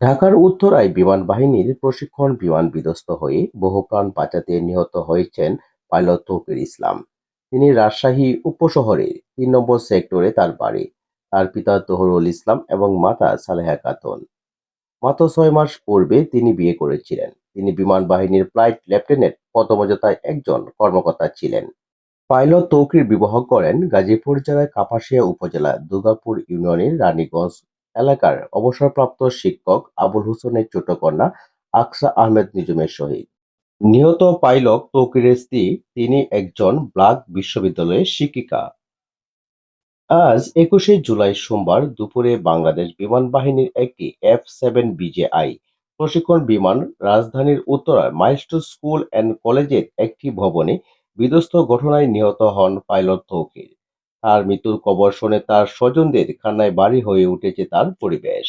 ঢাকার উত্তরায় বিমান বাহিনীর প্রশিক্ষণ বিমান বিধ্বস্ত হয়ে বহু প্রাণ বাঁচাতে নিহত হয়েছেন পাইলট তৌকির ইসলাম। তিনি রাজশাহী উপশহরের তিন নম্বর সেক্টরে তার বাড়ি। তার পিতা তহরুল ইসলাম এবং মাতা সালেহা খাতুন। মাত্র ছয় মাস পূর্বে তিনি বিয়ে করেছিলেন। তিনি বিমান বাহিনীর ফ্লাইট লেফটেন্যান্ট পদমর্যাদায় একজন কর্মকর্তা ছিলেন। পাইলট তৌকির বিবাহ করেন গাজীপুর জেলার কাপাসিয়া উপজেলা দুর্গাপুর ইউনিয়নের রানীগঞ্জ এলাকার অবসরপ্রাপ্ত শিক্ষক আবুল হোসেনের ছোট কন্যা আকসা আহমেদ নিজুমের সহিত। নিহত পাইলট তৌকিরের স্ত্রী, তিনি একজন ব্লাক বিশ্ববিদ্যালয়ের শিক্ষিকা। আজ একুশে জুলাই সোমবার দুপুরে বাংলাদেশ বিমান বাহিনীর একটি এফ সেভেন বিজেআই প্রশিক্ষণ বিমান রাজধানীর উত্তরার মাইলস্টোন স্কুল অ্যান্ড কলেজের একটি ভবনে বিধ্বস্ত ঘটনায় নিহত হন পাইলট তৌকির। তার মৃত্যুর খবর শুনে তার স্বজনদের কান্নায় বাড়ি হয়ে উঠেছে তার পরিবেশ।